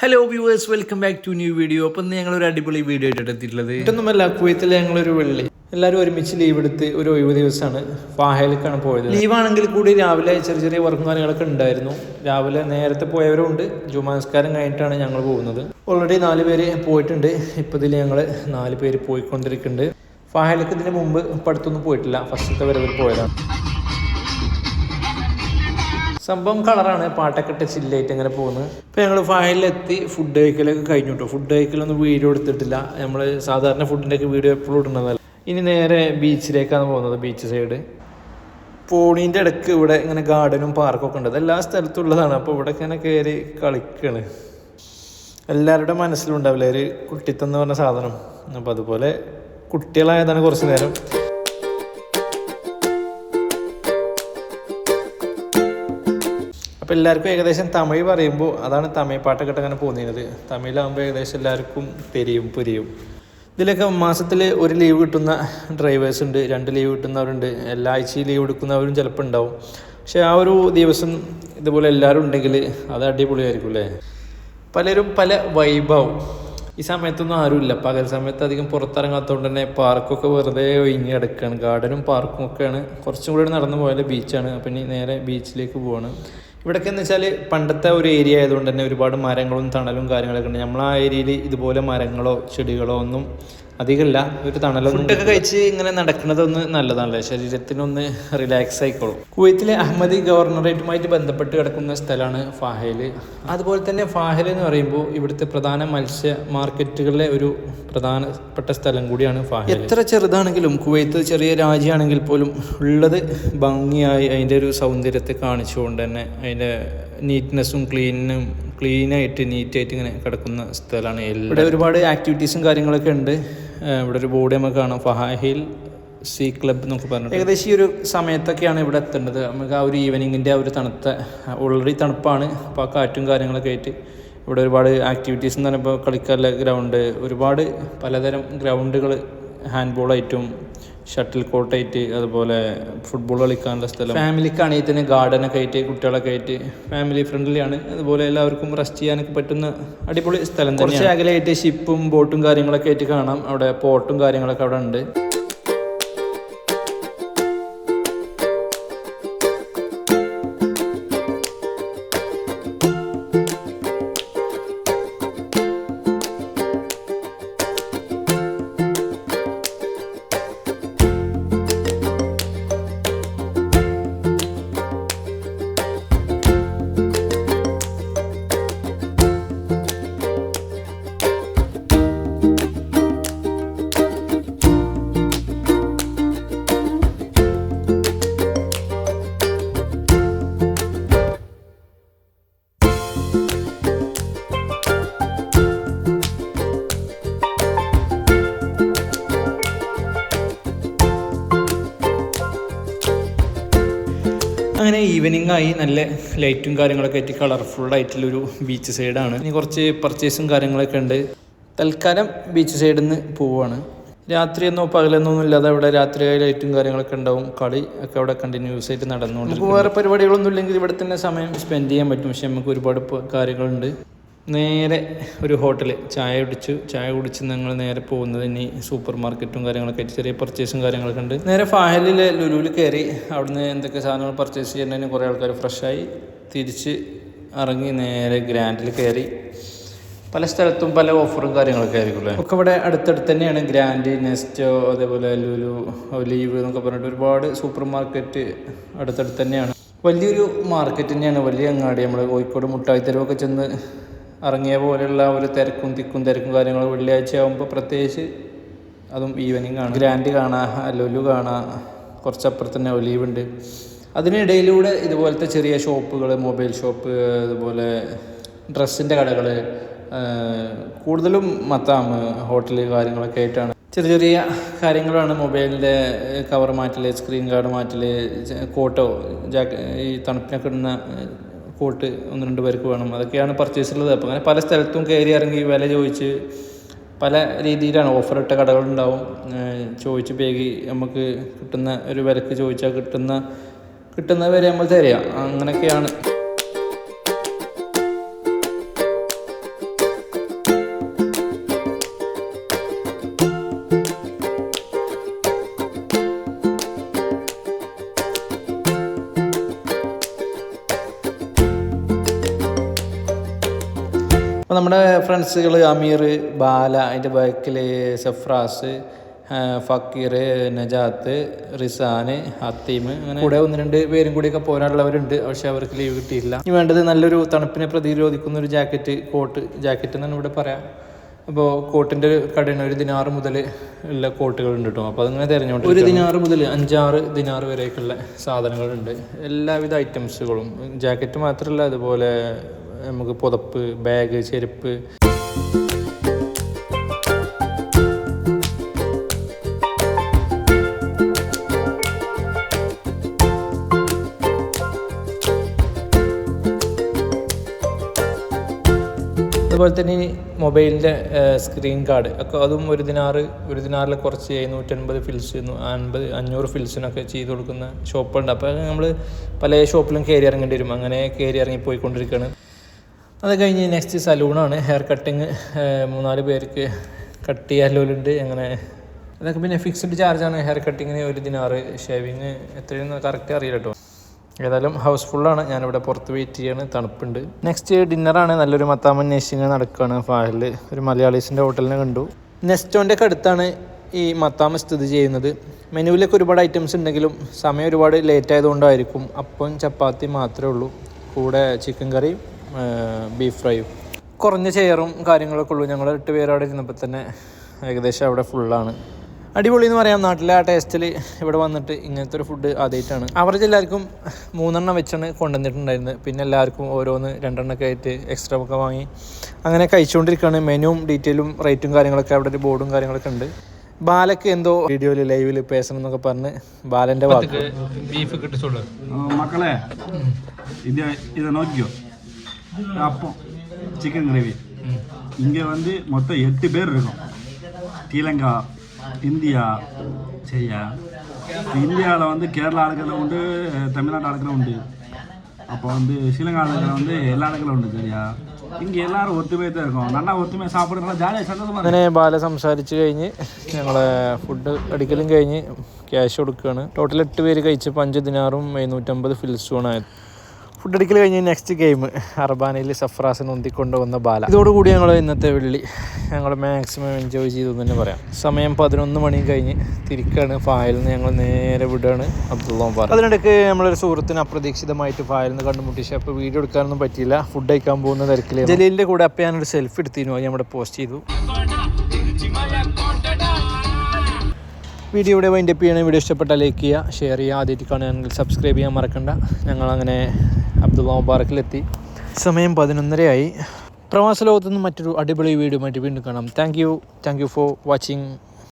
Hello viewers welcome back to new video അപ്പം ഞങ്ങൾ ഒരു അടിപൊളി വീഡിയോ ആയിട്ട് എത്തിയിട്ടുള്ളത്. ഇതൊന്നുമല്ല ഞങ്ങൾ ഒരു വെള്ളി. എല്ലാവരും ഒരുമിച്ച് ലീവ് എടുത്ത് ഒരു ഒഴിവ് ദിവസമാണ് ഫാഹയിലേക്കാണ് പോയത്. ലീവാണെങ്കിൽ കൂടി രാവിലെ ചെറിയ ചെറിയ വർക്കും കാര്യങ്ങളൊക്കെ ഉണ്ടായിരുന്നു. രാവിലെ നേരത്തെ പോയവരുണ്ട് ജുമാസ്കാരം കഴിഞ്ഞിട്ടാണ് ഞങ്ങൾ പോകുന്നത്. ഓൾറെഡി നാല് പേര് പോയിട്ടുണ്ട്. ഇപ്പോൾ ഇതിൽ ഞങ്ങൾ നാല് പേര് പോയിക്കൊണ്ടിരിക്കുന്നുണ്ട്. ഫാഹയിലേക്ക് ഇതിന് മുമ്പ് പഠിത്തൊന്നും പോയിട്ടില്ല. ഫസ്റ്റത്തെ വരവിൽ പോയതാണ്. സംഭവം കളറാണ്. പാട്ടൊക്കെ ഇട്ട് ചില്ലായിട്ട് ഇങ്ങനെ പോകുന്നത് ഇപ്പോൾ ഞങ്ങൾ ഫയലിലെത്തി ഫുഡ് കഴിക്കലൊക്കെ കഴിഞ്ഞു കേട്ടോ ഫുഡ് കഴിക്കലൊന്നും വീഡിയോ എടുത്തിട്ടില്ല. നമ്മൾ സാധാരണ ഫുഡിന്റെയൊക്കെ വീഡിയോ എപ്പോഴും ഇടുന്നതല്ല. ഇനി നേരെ ബീച്ചിലേക്കാണ് പോകുന്നത് ബീച്ച് സൈഡ് പോണീന്റെ ഇടയ്ക്ക് ഇവിടെ ഇങ്ങനെ ഗാർഡനും പാർക്കൊക്കെ ഉണ്ട്. എല്ലാ സ്ഥലത്തും ഉള്ളതാണ്. അപ്പോൾ ഇവിടെ ഇങ്ങനെ കയറി കളിക്കണ്. എല്ലാവരുടെ മനസ്സിലുണ്ടാവില്ല ഒരു ഒരു കുട്ടിത്തെന്ന് പറഞ്ഞ സാധനം. അപ്പോൾ അതുപോലെ കുട്ടികളായതാണ് കുറച്ച് നേരം. അപ്പോൾ എല്ലാവർക്കും ഏകദേശം തമിഴ് പറയുമ്പോൾ അതാണ് തമിഴ് പാട്ടൊക്കെ അങ്ങനെ പോകുന്നത് തമിഴിലാകുമ്പോൾ ഏകദേശം എല്ലാവർക്കും തെരിയും പുരിയും. ഇതിലൊക്കെ മാസത്തിൽ ഒരു ലീവ് കിട്ടുന്ന ഡ്രൈവേഴ്സ് ഉണ്ട് രണ്ട് ലീവ് കിട്ടുന്നവരുണ്ട് എല്ലാ ആഴ്ചയും ലീവ് എടുക്കുന്നവരും ചിലപ്പോൾ ഉണ്ടാവും. പക്ഷേ ആ ഒരു ദിവസം ഇതുപോലെ എല്ലാവരും ഉണ്ടെങ്കിൽ അത് അടിപൊളിയായിരിക്കും അല്ലേ? പലരും പല വൈബാവും ഈ സമയത്തൊന്നും ആരുമില്ല പകൽ സമയത്ത് അധികം പുറത്തിറങ്ങാത്തതുകൊണ്ട് തന്നെ പാർക്കൊക്കെ വെറുതെ ഒഴിഞ്ഞ് കിടക്കുകയാണ് ഗാർഡനും പാർക്കും ഒക്കെയാണ്. കുറച്ചും കൂടി നടന്നു പോയാൽ ബീച്ചാണ് അപ്പം ഇനി നേരെ ബീച്ചിലേക്ക് പോവാണ്. ഇവിടെയൊക്കെ എന്ന് വെച്ചാൽ പണ്ടത്തെ ഒരു ഏരിയ ആയതുകൊണ്ട് തന്നെ ഒരുപാട് മരങ്ങളും തണലും കാര്യങ്ങളൊക്കെ ഉണ്ട്. നമ്മൾ ആ ഏരിയയിൽ ഇതുപോലെ മരങ്ങളോ ചെടികളോ ഒന്നും അധികമില്ല ഒരു തണലും ഫുഡൊക്കെ കഴിച്ച് ഇങ്ങനെ നടക്കുന്നതൊന്ന് നല്ലതാണല്ലേ? ശരീരത്തിനൊന്ന് റിലാക്സ് ആയിക്കോളും. കുവൈത്തിലെ അഹമ്മദി ഗവർണറേറ്റുമായിട്ട് ബന്ധപ്പെട്ട് കിടക്കുന്ന സ്ഥലമാണ് ഫാഹേൽ അതുപോലെ തന്നെ ഫാഹേൽ എന്ന് പറയുമ്പോൾ ഇവിടുത്തെ പ്രധാന മത്സ്യ മാർക്കറ്റുകളിലെ ഒരു പ്രധാനപ്പെട്ട സ്ഥലം കൂടിയാണ് ഫാഹേൽ എത്ര ചെറുതാണെങ്കിലും കുവൈത്ത് ചെറിയ രാജ്യമാണെങ്കിൽ പോലും ഉള്ളത് ഭംഗിയായി അതിന്റെ ഒരു സൗന്ദര്യത്തെ കാണിച്ചുകൊണ്ട് തന്നെ അതിന്റെ നീറ്റ്നെസ്സും ക്ലീനും ക്ലീനായിട്ട് നീറ്റായിട്ട് ഇങ്ങനെ കിടക്കുന്ന സ്ഥലമാണ് ഇവിടെ ഒരുപാട് ആക്ടിവിറ്റീസും കാര്യങ്ങളൊക്കെ ഉണ്ട്. ഇവിടെ ഒരു ബോർഡ് നമുക്ക് കാണാം. ഫഹാഹിൽ സി ക്ലബ് എന്നൊക്കെ പറഞ്ഞു ഏകദേശം ഈ ഒരു സമയത്തൊക്കെയാണ് ഇവിടെ എത്തേണ്ടത്. നമുക്ക് ആ ഒരു ഈവനിങ്ങിന്റെ ആ ഒരു തണുത്ത ഓൾറെഡി തണുപ്പാണ്. അപ്പോൾ ആ കാറ്റും കാര്യങ്ങളൊക്കെ ആയിട്ട് ഇവിടെ ഒരുപാട് ആക്ടിവിറ്റീസ് എന്ന് പറയുമ്പോൾ കളിക്കാനുള്ള ഗ്രൗണ്ട് ഒരുപാട് പലതരം ഗ്രൗണ്ടുകൾ ഹാൻഡ് ബോളായിട്ടും ഷട്ടിൽ കോർട്ടായിട്ട് അതുപോലെ ഫുട്ബോൾ കളിക്കാനുള്ള സ്ഥലം. ഫാമിലിക്കാണെങ്കിൽ തന്നെ ഗാർഡനൊക്കെ ആയിട്ട് കുട്ടികളൊക്കെ ആയിട്ട് ഫാമിലി ഫ്രണ്ട്ലി ആണ്. അതുപോലെ എല്ലാവർക്കും റെസ്റ്റ് ചെയ്യാനൊക്കെ പറ്റുന്ന അടിപൊളി സ്ഥലം തന്നെ കുറച്ച് അകലെയായിട്ട് ഷിപ്പും ബോട്ടും കാര്യങ്ങളൊക്കെ ആയിട്ട് കാണാം. അവിടെ പോട്ടും കാര്യങ്ങളൊക്കെ അവിടെ ഉണ്ട്. അങ്ങനെ ഈവനിങ് ആയി നല്ല ലൈറ്റും കാര്യങ്ങളൊക്കെ ആയിട്ട് കളർഫുൾ ആയിട്ടുള്ളൊരു ബീച്ച് സൈഡാണ് ഇനി കുറച്ച് പർച്ചേസും കാര്യങ്ങളൊക്കെ ഉണ്ട്. തൽക്കാലം ബീച്ച് സൈഡിൽ നിന്ന് പോവുകയാണ് രാത്രിയെന്നോ പകലെന്നോ ഒന്നും ഇല്ലാതെ അവിടെ രാത്രി ലൈറ്റും കാര്യങ്ങളൊക്കെ ഉണ്ടാവും. കളി ഒക്കെ അവിടെ കണ്ടിന്യൂസ് ആയിട്ട് നടന്നുകൊണ്ട് വേറെ പരിപാടികളൊന്നും ഇല്ലെങ്കിൽ ഇവിടെ തന്നെ സമയം സ്പെൻഡ് ചെയ്യാൻ പറ്റും. പക്ഷെ നമുക്ക് ഒരുപാട് കാര്യങ്ങളുണ്ട്. നേരെ ഒരു ഹോട്ടൽ ചായ കുടിച്ചു. ചായ കുടിച്ച് ഞങ്ങൾ നേരെ പോകുന്നത് ഇനി സൂപ്പർ മാർക്കറ്റും കാര്യങ്ങളൊക്കെ ആയിട്ട് ചെറിയ പർച്ചേസും കാര്യങ്ങളൊക്കെ ഉണ്ട്. നേരെ ഫാഹലിൽ ലുലുവിൽ കയറി. അവിടുന്ന് എന്തൊക്കെ സാധനങ്ങൾ പർച്ചേസ് ചെയ്യുന്നതിന് കുറേ ആൾക്കാർ ഫ്രഷായി തിരിച്ച് ഇറങ്ങി നേരെ ഗ്രാൻഡിൽ കയറി. പല സ്ഥലത്തും പല ഓഫറും കാര്യങ്ങളൊക്കെ ആയിരിക്കും അല്ലേ? ഒക്കെ ഇവിടെ അടുത്തടുത്ത് തന്നെയാണ്. ഗ്രാൻഡ് നെസ്റ്റോ അതേപോലെ ലുലു ലീവ് എന്നൊക്കെ പറഞ്ഞിട്ട് ഒരുപാട് സൂപ്പർ മാർക്കറ്റ് അടുത്തടുത്ത് തന്നെയാണ്. വലിയൊരു മാർക്കറ്റ് തന്നെയാണ്. വലിയ അങ്ങാടി. നമ്മൾ കോഴിക്കോട് മുട്ടായി തെരുവൊക്കെ ചെന്ന് ഇറങ്ങിയ പോലെയുള്ള ഒരു തിരക്കും തിക്കും തിരക്കും കാര്യങ്ങളും വെള്ളിയാഴ്ച ആകുമ്പോൾ പ്രത്യേകിച്ച് അതും ഈവനിങ് ആണ്. ഗ്രാൻഡ് കാണാം ലുലു കാണാം കുറച്ചപ്പുറത്ത് തന്നെ ഒലീവ് ഉണ്ട്. അതിനിടയിലൂടെ ഇതുപോലത്തെ ചെറിയ ഷോപ്പുകൾ മൊബൈൽ ഷോപ്പ് അതുപോലെ ഡ്രസ്സിന്റെ കടകൾ കൂടുതലും മത്താം ഹോട്ടൽ കാര്യങ്ങളൊക്കെ ആയിട്ടാണ്. ചെറിയ ചെറിയ കാര്യങ്ങളാണ് മൊബൈലിന്റെ കവർ മാറ്റൽ സ്ക്രീൻ ഗാർഡ് മാറ്റൽ കോട്ടോ ജാക്ക ഈ തണുപ്പിനൊക്കെ ഇടുന്ന കോട്ട് ഒന്ന് രണ്ട് പേർക്ക് വേണം. അതൊക്കെയാണ് പർച്ചേസ് ഉള്ളത്. അപ്പോൾ അങ്ങനെ പല സ്ഥലത്തും കയറി ഇറങ്ങി വില ചോദിച്ച് പല രീതിയിലാണ് ഓഫർ ഇട്ട കടകളുണ്ടാവും ചോദിച്ച് പേകി നമുക്ക് കിട്ടുന്ന ഒരു വിലക്ക് ചോദിച്ചാൽ കിട്ടുന്ന കിട്ടുന്ന വരെ നമ്മൾ തരിക അങ്ങനെയൊക്കെയാണ് നമ്മുടെ ഫ്രണ്ട്സുകൾ അമീർ ബാല അതിന്റെ ബാക്കിൽ സഫ്രാസ് ഫക്കീർ നജാത്ത് റിസാന് ഹത്തീം അങ്ങനെ കൂടെ ഒന്ന് രണ്ട് പേരും കൂടിയൊക്കെ പോരാനുള്ളവരുണ്ട് പക്ഷെ അവർക്ക് ലീവ് കിട്ടിയില്ല ഇനി വേണ്ടത് നല്ലൊരു തണുപ്പിനെ പ്രതിരോധിക്കുന്ന ഒരു ജാക്കറ്റ് കോട്ട് ജാക്കറ്റ് എന്നാണ് ഇവിടെ പറയാം. അപ്പോൾ കോട്ടിന്റെ കടയിൽ ഒരു ദിനാറ് മുതൽ ഉള്ള കോട്ടുകളുണ്ട് കേട്ടോ അപ്പോൾ അതിങ്ങനെ തിരഞ്ഞുകൊണ്ട് ഒരു ദിനാറ് മുതൽ അഞ്ചാറ് ദിനാറ് വരെയൊക്കെയുള്ള സാധനങ്ങളുണ്ട്. എല്ലാവിധ ഐറ്റംസുകളും ജാക്കറ്റ് മാത്രമല്ല അതുപോലെ നമുക്ക് പുതപ്പ് ബാഗ് ചെരുപ്പ്. അതുപോലെ തന്നെ ഈ മൊബൈലിന്റെ സ്ക്രീൻ കാർഡ്. ഒക്കെ അതും ഒരു ദിനാറ് ഒരു ദിനാറിൽ കുറച്ച് എഴുന്നൂറ്റൻപത് ഫിൽസ് അൻപത് അഞ്ഞൂറ് ഫിൽസിനൊക്കെ ചെയ്ത് കൊടുക്കുന്ന ഷോപ്പുണ്ട്. അപ്പോൾ നമ്മൾ പല ഷോപ്പിലും കയറി ഇറങ്ങേണ്ടി വരും. അങ്ങനെ കയറി ഇറങ്ങി പോയിക്കൊണ്ടിരിക്കുകയാണ് അത് കഴിഞ്ഞ് നെക്സ്റ്റ് സലൂണാണ്. ഹെയർ കട്ടിങ് മൂന്നാൽ പേർക്ക് കട്ട് ചെയ്യാലോലുണ്ട്. അങ്ങനെ അതൊക്കെ പിന്നെ ഫിക്സ്ഡ് ചാർജാണ് ഹെയർ കട്ടിങ്ങിന് ഒരു ദിനാറ് ഷേവിങ് എത്രയെന്ന് കറക്റ്റ് അറിയില്ല കേട്ടോ ഏതായാലും ഹൗസ്ഫുള്ളാണ് ഞാനിവിടെ പുറത്ത് വെയിറ്റ് ചെയ്യാണ്. തണുപ്പുണ്ട്. നെക്സ്റ്റ് ഡിന്നറാണ് നല്ലൊരു മത്താമൻ നേഷിങ് നടക്കുകയാണ് ഫാഹിൽ ഒരു മലയാളീസിന്റെ ഹോട്ടലിനെ കണ്ടു. നെസ്റ്റോന്റെ അടുത്താണ് ഈ മത്താമ സ്ഥിതി ചെയ്യുന്നത്. മെനുവിലൊക്കെ ഒരുപാട് ഐറ്റംസ് ഉണ്ടെങ്കിലും സമയം ഒരുപാട് ലേറ്റ് ആയതുകൊണ്ടായിരിക്കും. അപ്പം ചപ്പാത്തി മാത്രമേ ഉള്ളൂ. കൂടെ ചിക്കൻ കറിയും ബീഫ് ഫ്രൈയും കുറഞ്ഞ ചെയറും കാര്യങ്ങളൊക്കെ ഉള്ളൂ. ഞങ്ങൾ എട്ട് പേര് അവിടെ ഇരുന്നപ്പോൾ തന്നെ ഏകദേശം അവിടെ ഫുള്ളാണ് അടിപൊളി എന്ന് പറയാം. നാട്ടിലെ ആ ടേസ്റ്റിൽ ഇവിടെ വന്നിട്ട് ഇങ്ങനത്തെ ഒരു ഫുഡ് ആദ്യമായിട്ടാണ് അവരുടെ എല്ലാവർക്കും മൂന്നെണ്ണം വെച്ചാണ് കൊണ്ടുവന്നിട്ടുണ്ടായിരുന്നത്. പിന്നെ എല്ലാവർക്കും ഓരോന്ന് രണ്ടെണ്ണമൊക്കെ ആയിട്ട് എക്സ്ട്രാ ഒക്കെ വാങ്ങി അങ്ങനെ കഴിച്ചുകൊണ്ടിരിക്കുകയാണ്. മെനുവും ഡീറ്റെയിലും റേറ്റും കാര്യങ്ങളൊക്കെ അവിടെ ഒരു ബോർഡും കാര്യങ്ങളൊക്കെ ഉണ്ട്. ബാലക്ക് എന്തോ വീഡിയോയിൽ ലൈവിൽ പേശണം എന്നൊക്കെ പറഞ്ഞ് ബാലന്റെ വാക്ക് ബീഫ് കിട്ടിച്ചോളൂ മക്കളെ ഇത് ഇത് നോക്കിയോ? அப்பம் சிக்கன் கிரேவி இங்கே வந்து மொத்தம் எட்டு பேர் இருக்கோம் ஸ்ரீலங்கா இந்தியா சரியா இந்தியாவில் வந்து கேரளா ஆளுக்கள் உண்டு தமிழ்நாடு ஆளுக்களும் உண்டு அப்போ வந்து ஸ்ரீலங்கா ஆளுக்கள் வந்து எல்லா ஆளுக்களும் உண்டு சரியா இங்கே எல்லாரும் ஒத்துமையாக தான் இருக்கோம் நல்லா ஒத்துமையாக சாப்பிட நல்லா ஜாலியாக சந்தோஷமா അങ്ങനെ ബാല സംസാരിച്ച് കഴിഞ്ഞ് ഞങ്ങളെ ഫുഡ് അടിക്കലും കഴിഞ്ഞ് ക്യാഷ് കൊടുക്കുകയാണ് ടോട്ടൽ എട്ട് പേര് കഴിച്ചപ്പോൾ അഞ്ച് ദിനാറും എഴുന്നൂറ്റമ്പത് ഫിൽസുമാണ് ആയത് ഫുഡ് അടിക്കൽ കഴിഞ്ഞ് നെക്സ്റ്റ് ഗെയിം അർബാനയിൽ സഫ്രാസിന് ഉന്തിക്കൊണ്ടുവന്ന ബാല. ഇതോടുകൂടി ഞങ്ങൾ ഇന്നത്തെ വെള്ളി. ഞങ്ങൾ മാക്സിമം എൻജോയ് ചെയ്തു എന്ന് തന്നെ പറയാം. സമയം പതിനൊന്ന് മണി കഴിഞ്ഞ് തിരിക്കാണ്. ഫായലിൽ നിന്ന് ഞങ്ങൾ നേരെ വിടുകയാണ് അബ്ദുള്ള പാറ അതിനിടയ്ക്ക് നമ്മളൊരു സുഹൃത്തിന് അപ്രതീക്ഷിതമായിട്ട് ഫായലിൽ നിന്ന് കണ്ടുമുട്ടിച്ച് അപ്പോൾ വീഡിയോ എടുക്കാനൊന്നും പറ്റിയില്ല. ഫുഡ് കഴിക്കാൻ പോകുന്ന തിരക്കിൽ ജലീലിന്റെ കൂടെ അപ്പം ഞാനൊരു സെൽഫി എടുത്തിരുന്നു. അത് നമ്മുടെ പോസ്റ്റ് ചെയ്തു. വീഡിയോ ഇവിടെ വൈൻഡപ്പ് ചെയ്യണം. വീഡിയോ ഇഷ്ടപ്പെട്ടാൽ ലൈക്ക് ചെയ്യുക ഷെയർ ചെയ്യുക. ആദ്യമായിട്ട് കാണുകയാണെങ്കിൽ സബ്സ്ക്രൈബ് ചെയ്യാൻ മറക്കണ്ട. ഞങ്ങളങ്ങനെ അബ്ദുള്ള മുബാറക്കിലെത്തി. സമയം പതിനൊന്നരയായി. പ്രവാസ ലോകത്തുനിന്ന് മറ്റൊരു അടിപൊളി വീഡിയോ മറ്റു വീണ്ടും കാണാം. Thank you thank you for watching